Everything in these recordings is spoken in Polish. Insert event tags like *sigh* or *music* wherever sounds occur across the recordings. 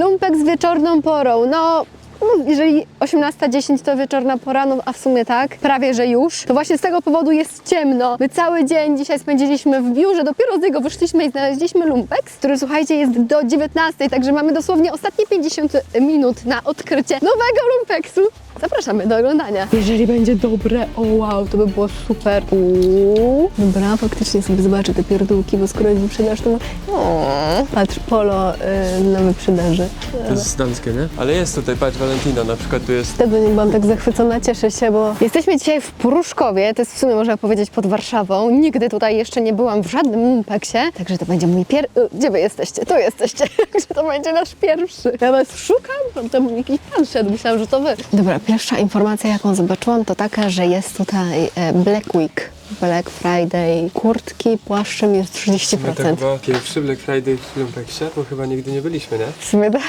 Lumpek z wieczorną porą, no... No, jeżeli 18.10 to wieczorna pora, no a w sumie tak, prawie że już, to właśnie z tego powodu jest ciemno. My cały dzień dzisiaj spędziliśmy w biurze, dopiero z niego wyszliśmy i znaleźliśmy lumpeks, który słuchajcie jest do 19, także mamy dosłownie ostatnie 50 minut na odkrycie nowego lumpeksu. Zapraszamy do oglądania. Jeżeli będzie dobre, o wow, to by było super. Uuu. Dobra, faktycznie sobie zobaczę te pierdółki, bo skoro jest wyprzedaż, to... O, patrz, polo y, na wyprzedaży. To jest damskie, nie? Ale jest tutaj, patrz, Valentino, na przykład tu jest... Wtedy nie byłam tak zachwycona, cieszę się, bo jesteśmy dzisiaj w Pruszkowie, to jest w sumie można powiedzieć pod Warszawą. Nigdy tutaj jeszcze nie byłam w żadnym lumpeksie, także to będzie mój pier... y, Gdzie wy jesteście? Tu jesteście, *laughs* także to będzie nasz pierwszy. Ja was szukam, tam, tam jakiś pan szedł, myślałam, że to wy. Dobra, pierwsza informacja jaką zobaczyłam to taka, że jest tutaj e, Black Week. Black Friday, kurtki, płaszczem jest 30%. My to chyba pierwszy Black Friday w Lumpeksie, bo chyba nigdy nie byliśmy, nie? W sumie tak.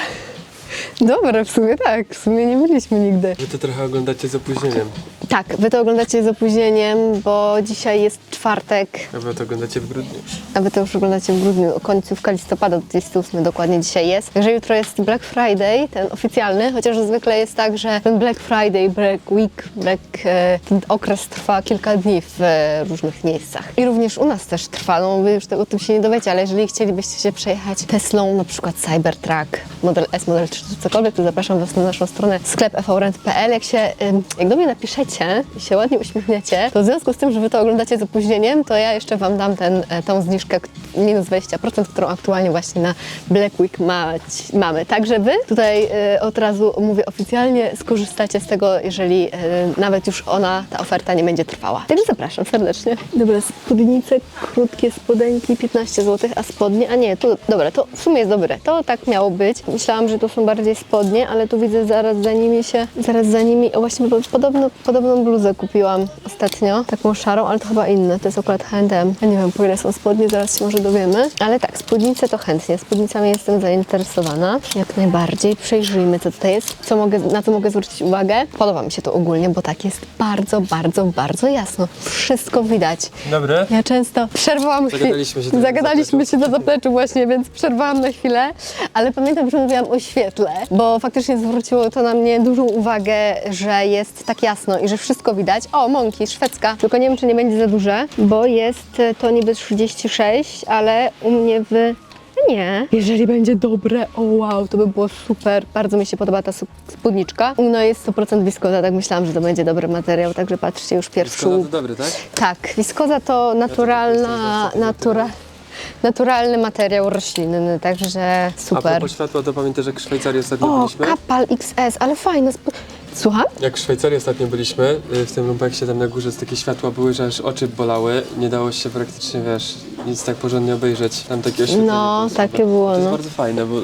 Dobre, w sumie tak, w sumie nie byliśmy nigdy. Wy to trochę oglądacie z opóźnieniem. Tak, wy to oglądacie z opóźnieniem, bo dzisiaj jest czwartek, A wy to oglądacie w grudniu. a wy to już oglądacie w grudniu, końcówka listopada, 28 dokładnie dzisiaj jest. Także jutro jest Black Friday, ten oficjalny, chociaż zwykle jest tak, że ten Black Friday, Black Week, Black, e, ten okres trwa kilka dni w e, różnych miejscach. I również u nas też trwa, no wy już tego o tym się nie dowiecie, ale jeżeli chcielibyście się przejechać Teslą, na przykład Cybertruck, Model S, Model 3 czy cokolwiek, to zapraszam was na naszą stronę sklep evrent.pl. Jak się, jak do mnie napiszecie i się ładnie uśmiechniecie, to w związku z tym, że wy to oglądacie z opóźnieniem, to ja jeszcze wam dam ten, e, tą zniżkę minus 20%, którą aktualnie właśnie na Black Week mać, mamy. Także wy tutaj e, od razu mówię oficjalnie, skorzystacie z tego, jeżeli e, nawet już ona, ta oferta nie będzie trwała. Także zapraszam serdecznie. Dobra, spódnice, krótkie spodenki, 15 zł, a spodnie, a nie, tu, dobra, to w sumie jest dobre. To tak miało być. Myślałam, że to są bardziej spodnie, ale tu widzę zaraz za nimi się, zaraz za nimi, o właśnie podobno, podobną bluzę kupiłam ostatnio, taką szarą, ale to chyba inne, to jest akurat H&M. Ja nie wiem, po ile są spodnie, zaraz się może dowiemy. Ale tak, spódnice to chętnie, spódnicami jestem zainteresowana, jak najbardziej. Przejrzyjmy, co tutaj jest, co mogę, na co mogę zwrócić uwagę. Podoba mi się to ogólnie, bo tak jest bardzo, bardzo, bardzo jasno. Wszystko widać. Dobry. Ja często przerwałam. Zagadaliśmy się Zagadaliśmy się na zapleczu właśnie, więc przerwałam na chwilę, ale pamiętam, że mówiłam o świetle, bo faktycznie zwróciło to na mnie dużą uwagę, że jest tak jasno i że wszystko widać. O, mąki, szwedzka, tylko nie wiem, czy nie będzie za duże, bo jest to niby 36, ale u mnie w... Nie. Jeżeli będzie dobre, o wow, to by było super. Bardzo mi się podoba ta spódniczka. No jest 100% wiskoza, tak myślałam, że to będzie dobry materiał, także patrzcie już pierwszy Szkoda, to dobry, tak? tak, wiskoza to naturalna, natura, naturalny materiał roślinny, także A super. propos światła, to pamiętasz, jak w Szwajcarii ostatnio O, byliśmy? kapal XS, ale fajne. Sp- Słucham? Jak w Szwajcarii ostatnio byliśmy, y, w tym lumpeksie tam na górze takie światła były, że aż oczy bolały. Nie dało się praktycznie, wiesz, nic tak porządnie obejrzeć. Tam takie oświetlenie No, było super. takie było, To jest no. bardzo fajne, bo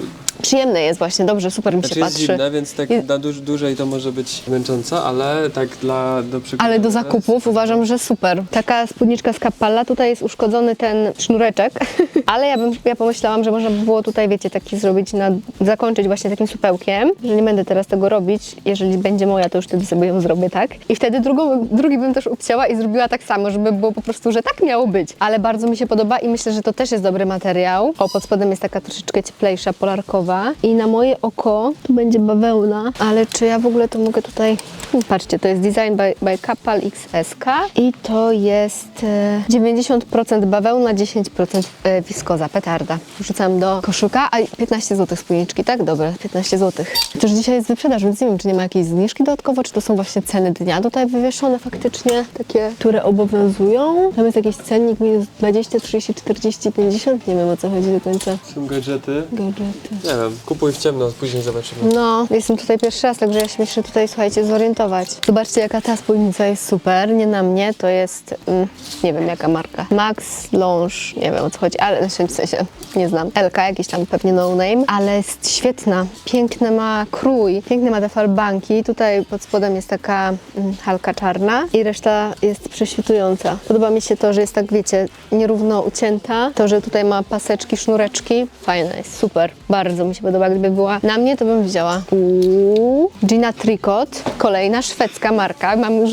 Przyjemne jest właśnie, dobrze, super mi się znaczy jest patrzy. zimne, więc tak na duż, dłużej to może być męczące, ale tak dla do przygotowania. Ale do zakupów uważam, że super. Taka spódniczka z kapala, tutaj jest uszkodzony ten sznureczek, *laughs* ale ja bym, ja pomyślałam, że można by było tutaj, wiecie, taki zrobić, na, zakończyć właśnie takim supełkiem, że nie będę teraz tego robić, jeżeli będzie moja, to już wtedy sobie ją zrobię tak. I wtedy drugą, drugi bym też obcięła i zrobiła tak samo, żeby było po prostu, że tak miało być. Ale bardzo mi się podoba i myślę, że to też jest dobry materiał. O, pod spodem jest taka troszeczkę cieplejsza, polarkowa i na moje oko tu będzie bawełna, ale czy ja w ogóle to mogę tutaj... Hmm, Patrzcie, to jest Design by, by Kapal XSK i to jest e, 90% bawełna, 10% e, wiskoza, petarda. Wrzucam do koszyka, a 15 zł spódniczki, tak? Dobra, 15 zł. Też dzisiaj jest wyprzedaż, więc nie wiem, czy nie ma jakiejś zniżki dodatkowo, czy to są właśnie ceny dnia tutaj wywieszone faktycznie, takie, które obowiązują. Tam jest jakiś cennik minus 20, 30, 40, 50, nie wiem o co chodzi do końca. Są gadżety. Gadżety. Nie wiem, kupuj w ciemno, później zobaczymy. No, jestem tutaj pierwszy raz, także ja się muszę tutaj, słuchajcie, zorientować. Zobaczcie, jaka ta spódnica jest super. Nie na mnie, to jest, mm, nie wiem jaka marka. Max Longe, nie wiem o co chodzi, ale w sensie nie znam. Elka, jakiś tam pewnie no name, ale jest świetna. Piękny ma krój, piękne ma te falbanki. Tutaj pod spodem jest taka mm, halka czarna i reszta jest prześwitująca. Podoba mi się to, że jest tak, wiecie, nierówno ucięta. To, że tutaj ma paseczki, sznureczki. Fajne jest, super. Bardzo mi się podoba. Gdyby była na mnie, to bym wzięła. Uuu. Gina Tricot, kolejna szwedzka marka. Mam już...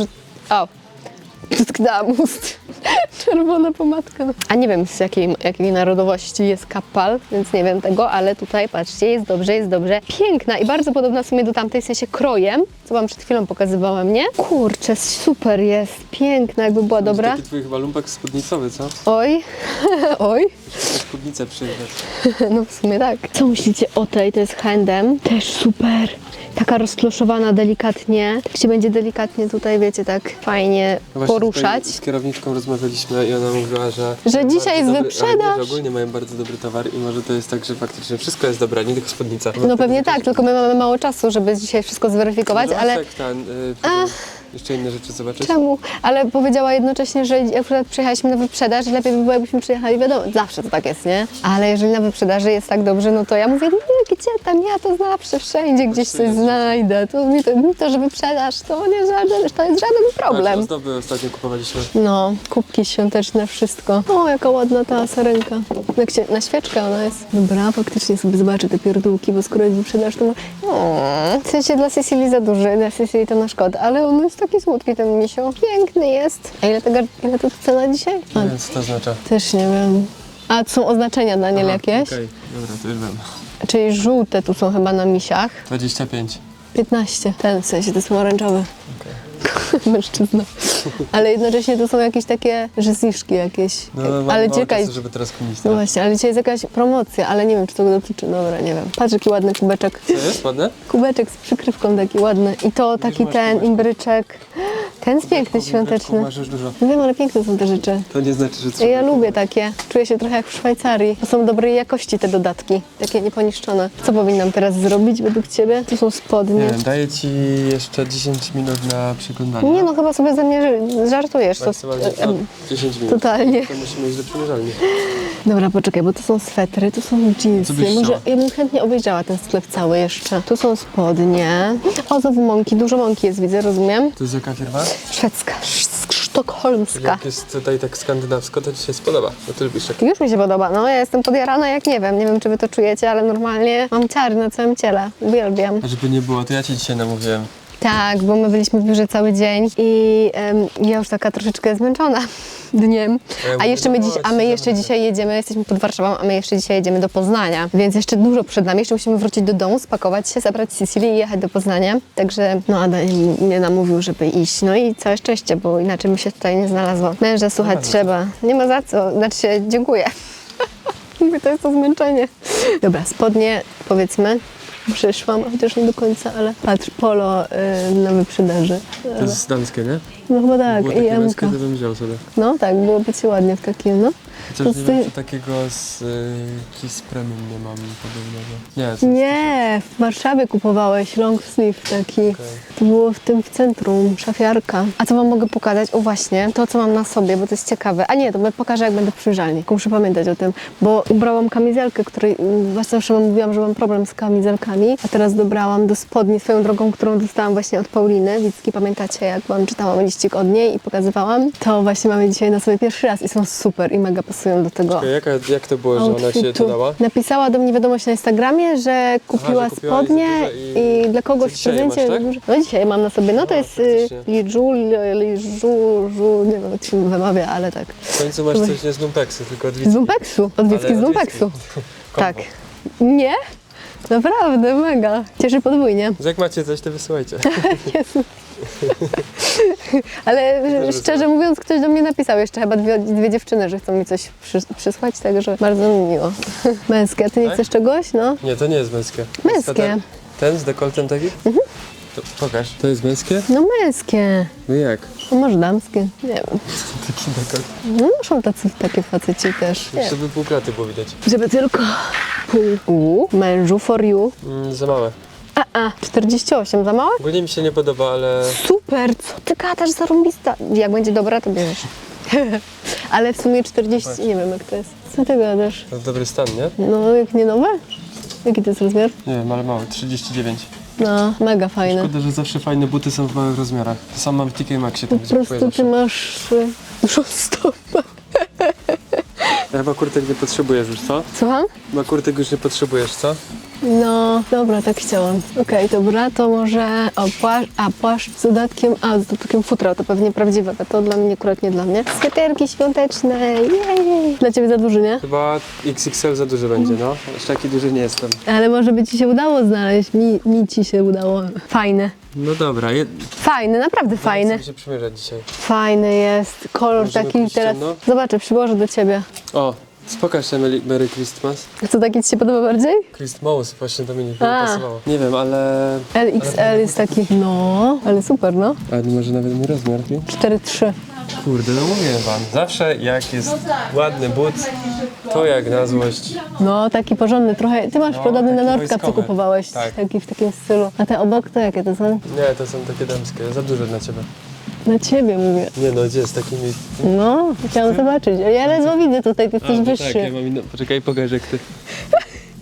O, Przytknęłam ust. *laughs* Czerwona pomadka. A nie wiem z jakiej, jakiej narodowości jest kapal, więc nie wiem tego, ale tutaj patrzcie, jest dobrze, jest dobrze. Piękna i bardzo podobna w sumie do tamtej, w sensie krojem, co wam przed chwilą pokazywałam, nie? Kurczę, super jest, piękna, jakby była dobra. Taki twój chyba lumpek spódnicowy, co? Oj, *laughs* oj. Spódnicę przyjrzeć. *laughs* No w sumie tak. Co myślicie o tej? To jest handem. Też super. Taka rozkloszowana delikatnie. Tak się będzie delikatnie tutaj, wiecie, tak fajnie No poruszać. Z kierowniczką rozmawialiśmy i ona mówiła, że... Że dzisiaj jest dobry- wyprzedaż. Że ogólnie mają bardzo dobry towar i może to jest tak, że faktycznie wszystko jest dobre, nie tylko spódnica. No pewnie tak, tylko my mamy mało czasu, żeby dzisiaj wszystko zweryfikować, Może ale tak, ten, y, jeszcze inne rzeczy zobaczyć. czemu? Ale powiedziała jednocześnie, że akurat przyjechaliśmy na wyprzedaż, lepiej by było, jakbyśmy przyjechali, wiadomo, zawsze to tak jest, nie? Ale jeżeli na wyprzedaży jest tak dobrze, no to ja mówię, nie, gdzie tam, ja to zawsze wszędzie gdzieś coś znajdę. To mi to, mi to że wyprzedaż, to nie żaden, to jest żaden problem. Tak, ozdoby ostatnio kupowaliśmy. No, kubki świąteczne, wszystko. O, jaka ładna ta sarenka. Jak się, na świeczkę ona jest. Dobra, faktycznie sobie zobaczę te pierdółki, bo skoro jest wyprzedaż, to... O, w sensie dla Cecilii za duży, dla Cecilii to na szkodę, ale on jest taki słodki, ten misio. Piękny jest. A ile, tego, ile to cena dzisiaj? A, Nie wiem, co to oznacza. też nie wiem. A tu są oznaczenia, Daniel, jakieś? Okej, dobra, to już wiem. Czyli żółte tu są chyba na misiach. 25. 15. Ten, w sensie to jest pomarańczowy. Okej. *laughs* Mężczyzna. Ale jednocześnie to są jakieś takie, zniżki jakieś. No, mam ale mało czasu, żeby teraz kminić. No właśnie, ale dzisiaj jest jakaś promocja, ale nie wiem, czy to dotyczy. Dobra, nie wiem. Patrz, jaki ładny kubeczek. Co jest, ładne? Kubeczek z przykrywką taki ładny. I to taki masz ten kubeczek. imbryczek. Ten jest piękny, świąteczny. Dużo. No wiem, ale piękne są te rzeczy. To nie znaczy, że trzeba. Ja lubię takie. Czuję się trochę jak w Szwajcarii. To są dobrej jakości te dodatki. Takie nieponiszczone. Co powinnam teraz zrobić według Ciebie? Tu są Nie spodnie. wiem, daję ci jeszcze 10 minut na przeglądanie. Nie no, chyba sobie ze mnie żartujesz. To, Maksymalnie em, no, 10 minut. totalnie. To musimy iść do przymierzalni. Dobra, poczekaj, bo to są swetry, tu są jeansy. Co byś Może chciała? ja bym chętnie obejrzała ten sklep cały jeszcze. Tu są spodnie. O, znowu mąki, dużo mąki jest, widzę, rozumiem. To jest jaka firma? Szwedzka, sz- sztokholmska. Jak jest tutaj tak skandynawsko, to ci się spodoba, bo ty lubisz takie. Już mi się podoba, no ja jestem podjarana jak nie wiem, nie wiem czy wy to czujecie, ale normalnie mam ciary na całym ciele, uwielbiam. A żeby nie było, to ja ci dzisiaj namówiłem. Tak, bo my byliśmy w biurze cały dzień i em, ja już taka troszeczkę zmęczona *laughs* dniem. A jeszcze my, dziś, a my jeszcze dzisiaj jedziemy, jesteśmy pod Warszawą, a my jeszcze dzisiaj jedziemy do Poznania. Więc jeszcze dużo przed nami. Jeszcze musimy wrócić do domu, spakować się, zabrać Sicilię i jechać do Poznania. Także no Adam mnie namówił, żeby iść. No i całe szczęście, bo inaczej by się tutaj nie znalazło. Męża słuchać trzeba. Nie ma za co. Znaczy się, dziękuję. *laughs* Mówię, to jest to zmęczenie. Dobra, spodnie powiedzmy. Przyszłam, chociaż nie do końca, ale patrz, polo y, na wyprzedaży. To jest damskie, nie? No chyba tak, było i takie MK. męskie, to bym wziął sobie. No tak, byłoby ci ładnie w takim, no. Chociaż To nie wiem, czy takiego z y, Kiss Premium nie mam podobnego. Nie, to Nie, w Warszawie kupowałeś long sleeve taki. To było w tym w centrum, szafiarka. A co wam mogę pokazać? O właśnie, to co mam na sobie, bo to jest ciekawe. A nie, to pokażę jak będę w przyjrzalni. Tylko muszę pamiętać o tym, bo ubrałam kamizelkę, której mm, właśnie zawsze wam mówiłam, że mam problem z kamizelkami, a teraz dobrałam do spodni swoją drogą, którą dostałam właśnie od Pauliny Wicki. Pamiętacie, jak wam czytałam liścik od niej i pokazywałam? To właśnie mamy dzisiaj na sobie pierwszy raz i są super i mega pasują do tego. Czekaj, Jaka, jak to było, że ona się outfitu. dodała? Napisała do mnie wiadomość na Instagramie, że kupiła że kupiła spodnie i, i- dla kogoś w dzisiaj prezencie. masz, tak? No dzisiaj mam na sobie, no to A, jest y, faktycznie. Liżu, Liżu, Żu, nie wiem jak się wymawia, ale tak. W końcu masz coś nie z Lumpeksu, tylko od Z. Lumpeksu, z Lumpeksu. *laughs* Tak. Nie? Naprawdę, mega. Cieszy podwójnie. Jak macie coś, to wysyłajcie. *laughs* Jezu. *laughs* Ale szczerze mówiąc, ktoś do mnie napisał jeszcze chyba dwie, dwie dziewczyny, że chcą mi coś przy, przysłać, także bardzo mi miło. *laughs* Męskie, a ty nie Tak? chcesz czegoś? No. Nie, to nie jest męskie. Męskie. Ten, ten z dekoltem taki? To pokaż. To jest męskie? No męskie. No jak? A może damskie? Nie wiem. Taki dekolt. No muszą tacy takie faceci też. Nie. Żeby pół klaty było widać. Żeby tylko pół. U, mężu for you. Mm, za małe. A, a, 48, za małe? Ogólnie mi się nie podoba, ale Super, co ty gadasz, zarąbista. Jak będzie dobra, to bierzesz. *laughs* Ale w sumie 40, nie wiem jak to jest. Co ty gadasz? to dobry stan, nie? No, jak nie nowe? Jaki to jest rozmiar? Nie wiem, ale mały. 39. No, mega fajne. Szkoda, że zawsze fajne buty są w małych rozmiarach. To sam mam w TK Maxie, Po tam kupuję prostu ty zawsze. masz y, dużą stopę. Ja chyba kurtek nie potrzebujesz już, co? Słucham? Chyba kurtek już nie potrzebujesz, co? No, dobra, tak chciałam. Okej, dobra, to może o, płaszcz, a płaszcz z dodatkiem, a z dodatkiem futra, to pewnie prawdziwego, to dla mnie, akurat nie dla mnie. Sweterki świąteczne, jej! Dla ciebie za duży, nie? Chyba XXL za duży będzie, no. Aż taki duży nie jestem. Ale może by ci się udało znaleźć, mi, mi ci się udało. Fajne. No dobra, je... Fajny, naprawdę fajny. Chcę się przymierzać dzisiaj. Fajny jest, kolor Możemy taki pójść teraz. ciemno? Zobaczę, przyłożę do ciebie. O, pokaż się Merry, Merry Christmas. Co taki ci się podoba bardziej? Christmas, właśnie to mi nie A. pasowało. Nie wiem, ale... LXL jest taki, no, ale super, no. A może nawet mój rozmiar, nie? 4-3. Kurde, no mówię wam, zawsze jak jest ładny but, to jak na złość. No, taki porządny, trochę. Ty masz No, podobny na taki co wojskowy. kupowałeś. Tak. Taki w takim stylu. A te obok to jakie to są? Nie, to są takie damskie, za duże dla ciebie. Na ciebie mówię. Nie no, gdzie z takimi... No, chciałam zobaczyć. Ja ledwo widzę tutaj, ty jesteś to wyższy. tak, ja mam inną... Poczekaj, pokażę jak ty...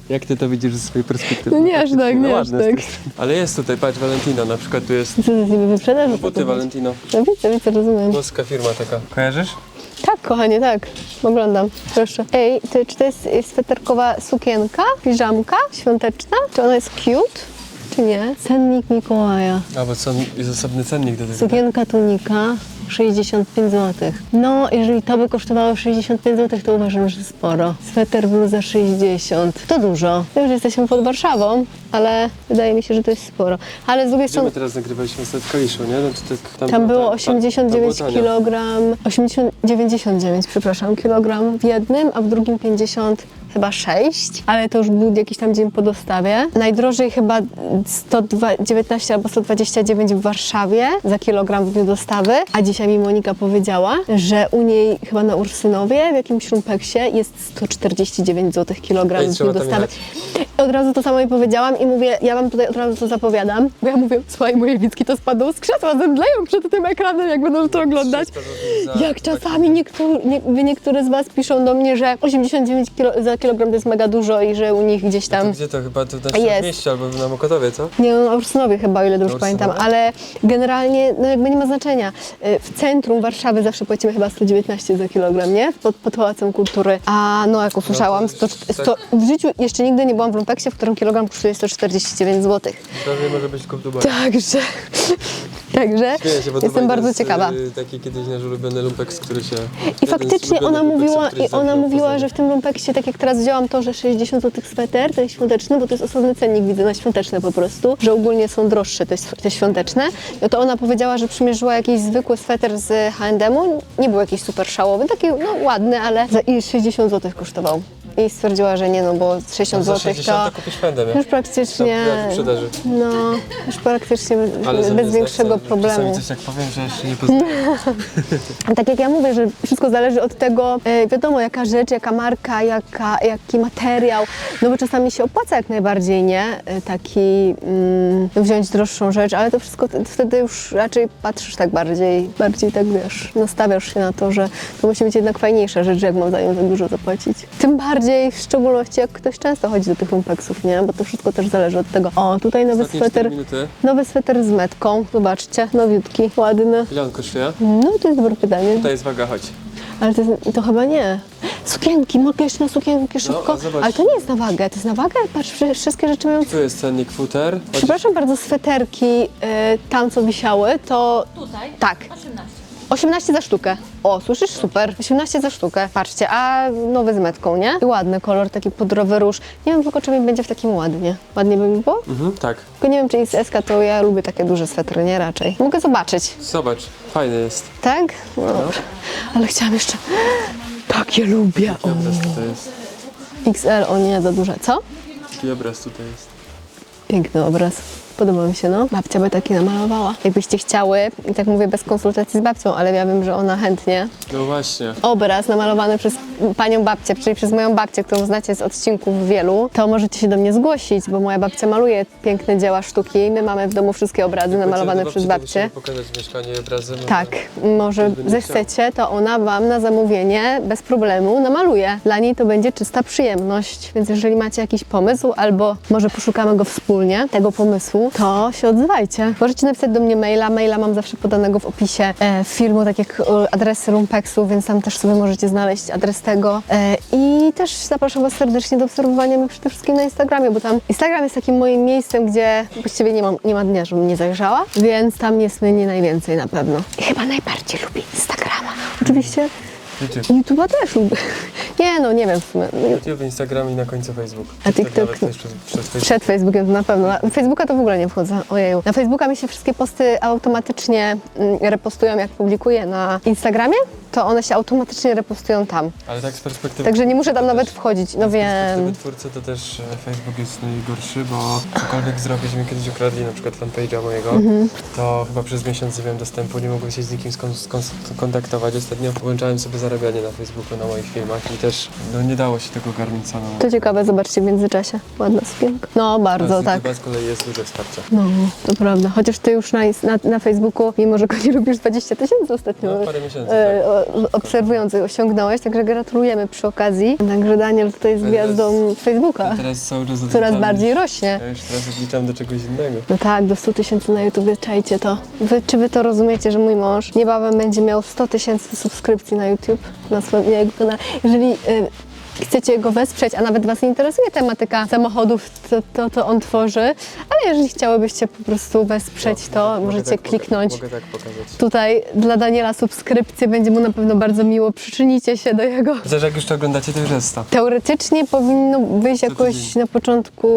Jak ty to widzisz ze swojej perspektywy? No nie aż tak, nie aż z tej tak. Ale jest tutaj, patrz, Valentino, na przykład tu jest Co ty z niby wyprzedaż? buty Valentino. No widzę, widzę, rozumiem. Włoska firma taka. Kojarzysz? Tak, kochanie, tak. Oglądam. Proszę. Ej, ty, czy to jest y, sweterkowa sukienka, piżamka świąteczna? Czy ona jest cute? Czy nie? Cennik Mikołaja. A, bo są, jest osobny cennik do tego. Sukienka tunika 65 zł. No, jeżeli to by kosztowało 65 zł, to uważam, że sporo. Sweter bluza 60. To dużo. My już jesteśmy pod Warszawą, ale wydaje mi się, że to jest sporo. Ale z drugiej Gdzie strony my teraz nagrywaliśmy w Kaliszu, nie? No, tak, tam było ta- 89 tam było tanio. kg, 80, 99, przepraszam, kilogram w jednym, a w drugim 50 chyba 6, ale to już był jakiś tam dzień po dostawie. Najdrożej chyba 119 albo 129 w Warszawie za kilogram w dniu dostawy, a dzisiaj mi Monika powiedziała, że u niej chyba na Ursynowie w jakimś rumpeksie jest 149 zł kilogram Ej, w dniu dostawy. Od razu to samo jej powiedziałam i mówię, ja wam tutaj od razu to zapowiadam, bo ja mówię, słuchaj, moje widzki to spadną z krzesła, zemdleją przed tym ekranem, jak będą to oglądać. 300 złotych za Jak czasami niektórzy, nie, niektóre z was piszą do mnie, że 89 kilo, za kilogram to jest mega dużo i że u nich gdzieś tam... gdzie to chyba? To na Jest. mieście albo na Mokotowie, co? Nie, no, na Ursynowie chyba, o ile dobrze pamiętam, ale generalnie, no jakby nie ma znaczenia. Y, W centrum Warszawy zawsze płacimy chyba 119 za kilogram, nie? Pod, pod Pałacem Kultury. A no, jak usłyszałam, to 100, jest 100, w życiu jeszcze nigdy nie byłam w lumpeksie, w którym kilogram kosztuje 149 zł. Prawie może być kup. Także, także Śmieję się, bo jestem bardzo jest, ciekawa. y, Taki kiedyś nasz ulubiony lumpeks, który się... I faktycznie ona mówiła, i ona mówiła, że w tym lumpeksie, tak jak teraz wzięłam to, że 60 zł sweter, ten świąteczny, bo to jest osobny cennik, widzę, na świąteczne po prostu, że ogólnie są droższe te, te świąteczne. No to ona powiedziała, że przymierzyła jakiś zwykły sweter z H&M-u, nie był jakiś super szałowy, taki no ładny, ale za i 60 zł kosztował. I stwierdziła, że nie no, bo 60 Za zł 60 to fendem, już praktycznie, no, już praktycznie Ale bez większego problemu. Czasami coś tak powiem, że jeszcze nie poznaję. *laughs* Tak jak ja mówię, że wszystko zależy od tego, e, wiadomo, jaka rzecz, jaka marka, jaka, jaki materiał, no bo czasami się opłaca jak najbardziej, nie? E, Taki mm, wziąć droższą rzecz, ale to wszystko t- wtedy już raczej patrzysz tak bardziej, bardziej tak wiesz, nastawiasz się na to, że to musi być jednak fajniejsza rzecz, jak mam za nią tak dużo zapłacić. Tym bardziej w szczególności jak ktoś często chodzi do tych lumpeksów, nie? Bo to wszystko też zależy od tego. O, tutaj nowy Ostatnie 4 sweter, minuty. nowy sweter z metką, zobaczcie, nowiutki, ładny. Ile on kosztuje? No to jest dobre pytanie. Tutaj jest waga, chodź. Ale to, jest- to chyba nie. Sukienki, mogę jeszcze na sukienki szybko? a zobacz. Ale to nie jest na wagę, to jest na wagę? Patrz, wszy- wszystkie rzeczy mają... Tu jest cennik futer. Chodź. Przepraszam bardzo, sweterki y, tam, co wisiały, to... Tutaj? Tak. 18. 18 za sztukę. O, słyszysz? Super. 18 za sztukę. Patrzcie, a nowy z metką, nie? I ładny kolor, taki pudrowy róż. Nie wiem tylko, czy mi będzie w takim ładnie. Ładnie by mi było? Mhm, tak. Tylko nie wiem, czy XS, to ja lubię takie duże swetry, nie? Raczej. Mogę zobaczyć. Zobacz, fajny jest. Tak? No. Ale chciałam jeszcze... Takie lubię. O. Obraz tutaj jest. XL, o nie, za duże. Co? Taki obraz tutaj jest. Piękny obraz. Podoba mi się, no. Babcia by taki namalowała. Jakbyście chciały, i tak mówię bez konsultacji z babcią, ale ja wiem, że ona chętnie. No właśnie. Obraz namalowany przez panią babcię, czyli przez moją babcię, którą znacie z odcinków wielu, to możecie się do mnie zgłosić, bo moja babcia maluje piękne dzieła sztuki. My mamy w domu wszystkie obrazy namalowane przez babcię. pokazać mieszkanie i obrazy. może- Tak, może zechcecie, to ona Wam na zamówienie bez problemu namaluje. Dla niej to będzie czysta przyjemność, więc jeżeli macie jakiś pomysł, albo może poszukamy go wspólnie, tego pomysłu, pomysłu, to się odzywajcie. Możecie napisać do mnie maila. Maila mam zawsze podanego w opisie e, filmu, tak jak e, adresy Rumpexu, więc tam też sobie możecie znaleźć adres tego. E, I też zapraszam Was serdecznie do obserwowania mnie przede wszystkim na Instagramie, bo tam Instagram jest takim moim miejscem, gdzie właściwie nie, mam, nie ma dnia, żebym nie zajrzała, więc tam jest mnie najwięcej na pewno. I chyba najbardziej lubię Instagrama. Oczywiście YouTube. YouTube'a też lubię. Nie no, nie wiem w sumie. YouTube, Instagram i na końcu Facebook. A TikTok? nawet też przez, przez Facebook. Przed Facebookiem to na pewno. Na Facebooka to w ogóle nie wchodzę. Ojeju. Na Facebooka mi się wszystkie posty automatycznie mm, repostują, jak publikuję na Instagramie, to one się automatycznie repostują tam. Ale tak z perspektywy... Także nie muszę tam nawet wchodzić. No z perspektywy wiem. twórcy to też e, Facebook jest najgorszy, bo cokolwiek zrobić mi kiedyś ukradli, na przykład fanpage'a mojego, Mhm. to chyba przez miesiąc nie miałem dostępu, nie mogłem się z nikim skon- skon- skontaktować. Ostatnio włączałem sobie zarabianie na Facebooku na moich filmach i też no, nie dało się tego ogarnąć samemu. To ciekawe, zobaczcie w międzyczasie. Ładna sukienka. No bardzo, tak. YouTube'a z kolei jest dużo wsparcia. No, to prawda. Chociaż ty już na, na, na Facebooku, mimo że go nie lubisz, 20 tysięcy ostatnio No, parę miesięcy, e, tak. o- obserwujących osiągnąłeś, także gratulujemy przy okazji. Także Daniel tutaj z Ale gwiazdą Facebooka. Teraz cały czas Coraz odliczam- bardziej rośnie. Ja już teraz odliczam do czegoś innego. No tak, do 100 tysięcy na YouTubie, czajcie to. Wy, czy wy to rozumiecie, że mój mąż niebawem będzie miał 100 tysięcy subskrypcji na YouTube, na swoim na jego kanale. Jeżeli y, chcecie go wesprzeć, a nawet was nie interesuje tematyka samochodów, to, to, to on tworzy, ale jeżeli chciałobyście po prostu wesprzeć to, Mogę możecie tak kliknąć. Mogę tak. Tutaj dla Daniela subskrypcję będzie mu na pewno bardzo miło. Przyczynicie się do jego. *laughs* Chociaż jak już to oglądacie, to już jest 100. Teoretycznie powinno wyjść jakoś na początku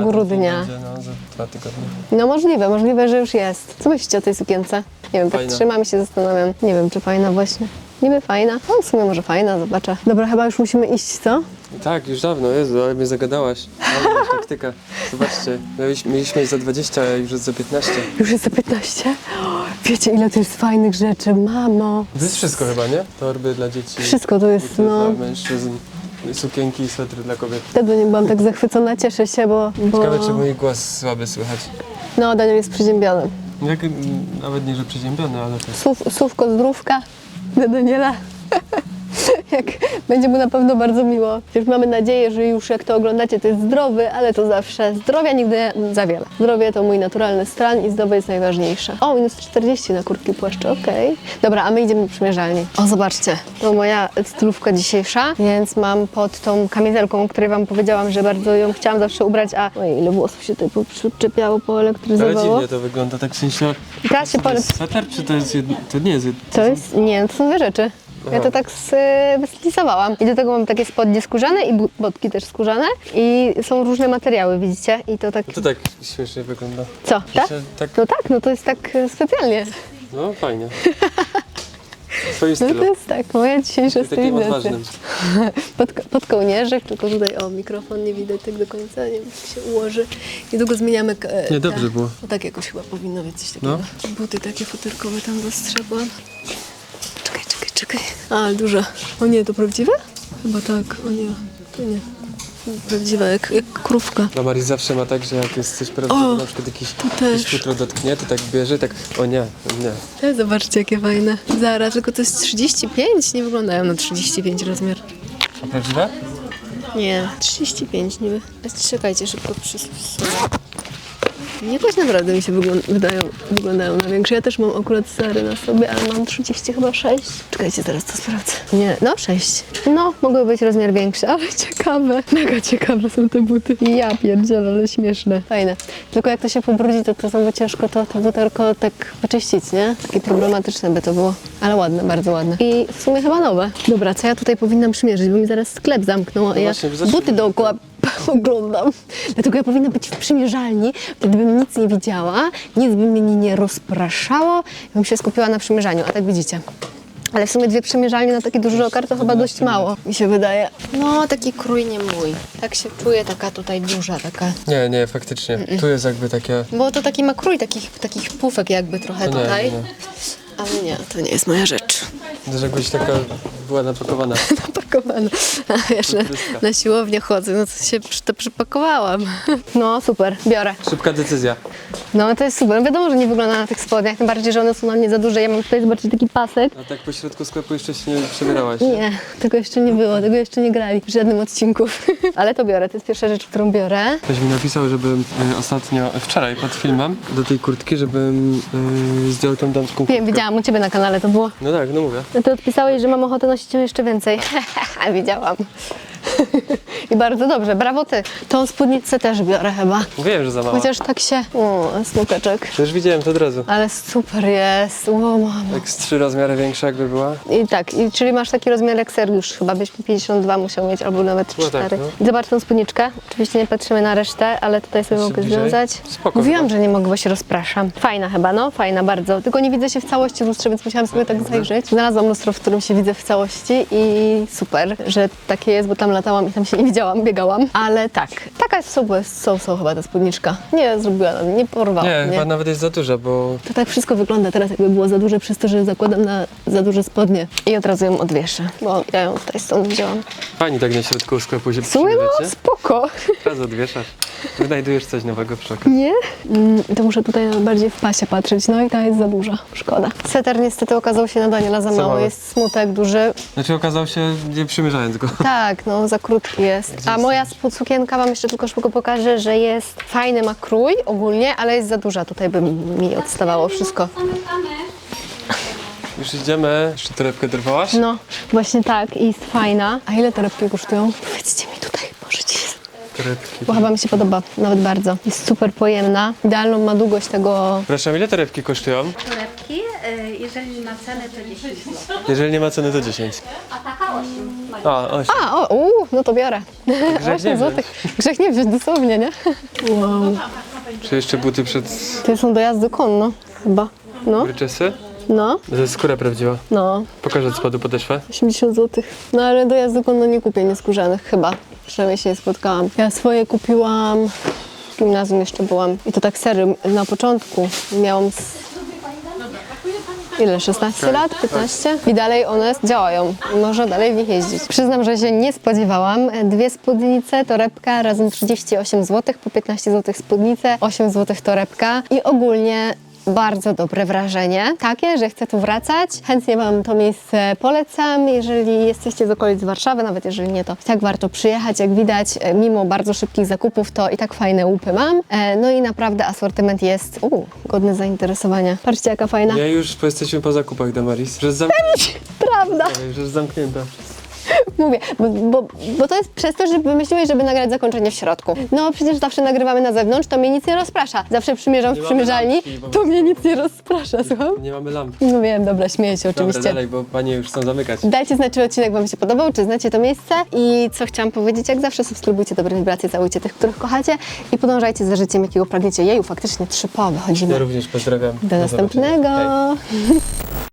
A grudnia. będzie, No, za dwa tygodnie. No możliwe, możliwe, że już jest. Co myślicie o tej sukience? Nie wiem, tak Fajna. trzymam się zastanawiam. Nie wiem, czy fajna właśnie. Niby fajna. No w sumie może fajna, zobaczę. Dobra, chyba już musimy iść, co? Tak, już dawno, Jezu, ale mnie zagadałaś. Ale *laughs* masz taktyka. Zobaczcie, mieliśmy, mieliśmy iść za 20, a już jest za 15. Już jest za 15? O, wiecie, ile tu jest fajnych rzeczy, mamo. To jest wszystko chyba, nie? Torby dla dzieci. Wszystko tu jest, buty no. Dla mężczyzn, sukienki i swetry dla kobiet. Wtedy nie byłam tak zachwycona, cieszę się, bo... bo... Ciekawe, czy mój głos słaby słychać. No, Daniel jest przeziębiony. Jak, nawet nie, że przeziębiony, ale to jest... Słów, słówko zdrówka dla Daniela. *laughs* jak będzie mu na pewno bardzo miło. Już mamy nadzieję, że już jak to oglądacie, to jest zdrowy, ale to zawsze zdrowia nigdy za wiele. Zdrowie to mój naturalny stan i zdrowie jest najważniejsze. O, minus 40 na kurtki płaszcze, okej. Dobra, a my idziemy do przymierzalni. O, zobaczcie, to moja stylówka dzisiejsza, więc mam pod tą kamizelką, o której wam powiedziałam, że bardzo ją chciałam zawsze ubrać, a oj, ile włosów się tutaj przyczepiało, Ale poelektryzowało. dziwnie to wygląda, tak w sensie... I teraz się To jest sweter, czy to jest jedno... To nie jest... jed- To jest, nie, to są dwie rzeczy. Ja to tak wystylizowałam. I do tego mam takie spodnie skórzane i botki też skórzane. I są różne materiały, widzicie? I to tak... To tak śmiesznie wygląda. Co, tak? Tak, No tak, no to jest tak e, specjalnie. no fajnie. *laughs* W twoim No to jest tak, moja dzisiejsza stylizacja. Pod, pod kołnierzyk, tylko tutaj, o, mikrofon nie widać tak do końca, nie wiem, jak się ułoży. Niedługo zmieniamy... e, Nie, dobrze było. No tak jakoś chyba powinno być coś takiego. No. Buty takie futerkowe tam dostrzegłam. Czekaj. A, duże. O nie, to prawdziwe? Chyba tak, o nie, to nie. Prawdziwe, jak, jak krówka. No Maris zawsze ma tak, że jak jest coś prawdziwe, O, na przykład jakiś, tu jakieś futro dotknie, to tak bierze, tak o nie, nie. Ale zobaczcie, jakie fajne. Zaraz, tylko to jest 35, nie wyglądają na 35 rozmiar. A prawdziwe? Nie, 35 niby. Czekajcie, szybko przysuwam. Jakoś naprawdę mi się wyglą- wydają, wyglądają na większe. Ja też mam akurat Zary na sobie, ale mam 30 chyba 6. Czekajcie, teraz to sprawdzę. Nie, no 6. No, mogły być rozmiar większy, ale *laughs* ciekawe. Mega ciekawe są te buty. Ja pierdzielę, ale śmieszne. Fajne. Tylko jak to się pobrudzi, to to znowu ciężko to, to buterko tak wyczyścić, nie? Takie problematyczne by to było. Ale ładne, bardzo ładne. I w sumie chyba nowe. Dobra, co ja tutaj powinnam przymierzyć, bo mi zaraz sklep zamknął, a No ja właśnie, buty dookoła *laughs* oglądam. Dlatego ja powinna być w przymierzalni, wtedy bym nic nie widziała, nic by mnie nie rozpraszało, ja bym się skupiła na przymierzaniu, a tak widzicie. Ale w sumie dwie przymierzalnie na taki duży okar to chyba dość mało, mi się wydaje. No, taki krój nie mój. Tak się czuję, taka tutaj duża, taka. Nie, nie, faktycznie. Tu jest jakby takie... Bo to taki ma krój takich, takich pufek jakby trochę To nie, tutaj. nie. Ale nie, to nie jest moja rzecz. Też jakbyś taka była napakowana. *laughs* Napakowana. A wiesz, na, na siłownię chodzę, no to się przy- to przypakowałam. *laughs* No super, biorę. Szybka decyzja. No to jest super. Wiadomo, że nie wygląda na tych spodniach, tym bardziej, że one są na mnie za duże. Ja mam tutaj, zobaczcie, taki pasek. A tak po środku sklepu jeszcze się nie przebierałaś. Nie, tego jeszcze nie było, tego jeszcze nie grali w żadnym odcinku. *laughs* Ale to biorę, to jest pierwsza rzecz, którą biorę. Ktoś mi napisał, żebym e, ostatnio, wczoraj pod filmem, do tej kurtki, żebym e, zdjął tą damską kurtkę. Wiem, widziałam u Ciebie na kanale to było. No tak, no mówię. No to odpisałeś, że mam ochotę nosić ją jeszcze więcej. *laughs* Widziałam. *laughs* I bardzo dobrze, brawo Ty. Tą spódnicę też biorę chyba. Wiem, że za mała. Chociaż tak się... O, smuteczek. Już widziałem to od razu. Ale super jest, o mamo. Jak z trzy rozmiary większa jakby była. I tak, i, czyli masz taki rozmiar jak Sergiusz, chyba byś 52 musiał mieć, albo nawet No 4. tak, no. I Zobacz tą spódniczkę. Oczywiście nie patrzymy na resztę, ale tutaj sobie Jeszcze mogę bliżej. związać. Spoko Mówiłam, chyba. że nie mogę, bo się rozpraszam. Fajna chyba, no, fajna bardzo. Tylko nie widzę się w całości w lustrze, więc musiałam sobie tak zajrzeć. Znalazłam lustro, w którym się widzę w całości i super, że takie jest, bo tam latałam i tam się nie widziałam, biegałam. Ale tak, taka jest sobie są, są chyba ta spódniczka. Nie zrobiła, nie porwała Nie, chyba nawet jest za duża, bo To tak wszystko wygląda teraz, jakby było za duże, przez to, że zakładam na za duże spodnie. I od razu ją odwieszę, bo ja ją tutaj stąd wzięłam. fajnie tak na środku sklepu się W sumie no, spoko. Raz odwieszasz. *laughs* Wynajdujesz coś nowego przy okazji. Nie? Mm, to muszę tutaj bardziej w pasie patrzeć, no i ta jest za duża. Szkoda. Seter niestety okazał się na Daniela za mało, mały. jest smutek duży. Znaczy okazał się, nie przymierzając go. *laughs* Tak, no za krótki jest. A moja spód sukienka, wam jeszcze tylko szybko pokażę, że jest fajny, ma krój ogólnie, ale jest za duża. Tutaj by mi odstawało wszystko. *laughs* Już idziemy. Jeszcze torebkę dorwałaś? No, właśnie tak i jest fajna. A ile torebki kosztują? Powiedzcie mi tutaj, możecie Torebki. Bo chyba mi się podoba, nawet bardzo. Jest super pojemna. Idealną ma długość tego. Przepraszam, ile torebki kosztują? torebki, y, jeżeli ma cenę to 10 zł. Jeżeli nie ma ceny, to 10. A taka 8 ma A, 8. A, o, uu, no to biorę. Grzech nie 8 wziąć. złotych. Grzech nie wziąć dosłownie, nie? Wow. Czy jeszcze buty przed To są do jazdy konno, chyba. No, bryczesy? no, To jest skóra prawdziwa. no. Pokażę od spodu podeszwę. 80 zł. No ale do jazdy konno nie kupię nieskórzanych, chyba. Przynajmniej się nie spotkałam. Ja swoje kupiłam. W gimnazjum jeszcze byłam. I to tak serio, na początku miałam z Ile? 16 lat? 15? I dalej one działają. Można dalej w nich jeździć. Przyznam, że się nie spodziewałam. Dwie spódnice, torebka, razem 38 zł, po 15 zł spódnice, 8 zł torebka i ogólnie bardzo dobre wrażenie. Takie, że chcę tu wracać. Chętnie Wam to miejsce polecam. Jeżeli jesteście z okolic Warszawy, nawet jeżeli nie, to i tak warto przyjechać. Jak widać, e, mimo bardzo szybkich zakupów, to i tak fajne łupy mam. E, No i naprawdę asortyment jest uu, godny zainteresowania. Patrzcie, jaka fajna. Nie, już jesteśmy po zakupach, Damaris. Już *laughs* jest zamknięta. Prawda. Już jest zamknięta. *laughs* Mówię, bo, bo, bo to jest przez to, że wymyśliłeś, żeby nagrać zakończenie w środku. No przecież zawsze nagrywamy na zewnątrz, to mnie nic nie rozprasza. Zawsze przymierzam w przymierzalni, to mnie nic nie rozprasza, słucham? Nie mamy lamp. No wiem, dobra, śmieję się Dobra, oczywiście. dalej, bo panie już chcą zamykać. Dajcie znać, czy odcinek Wam się podobał, czy znacie to miejsce i co chciałam powiedzieć, jak zawsze subskrybujcie dobre wibracje, całujcie tych, których kochacie i podążajcie za życiem, jakiego pragniecie. Jeju, faktycznie trzy po, wychodzimy. Ja również pozdrawiam. Do zobaczenia. następnego. *laughs*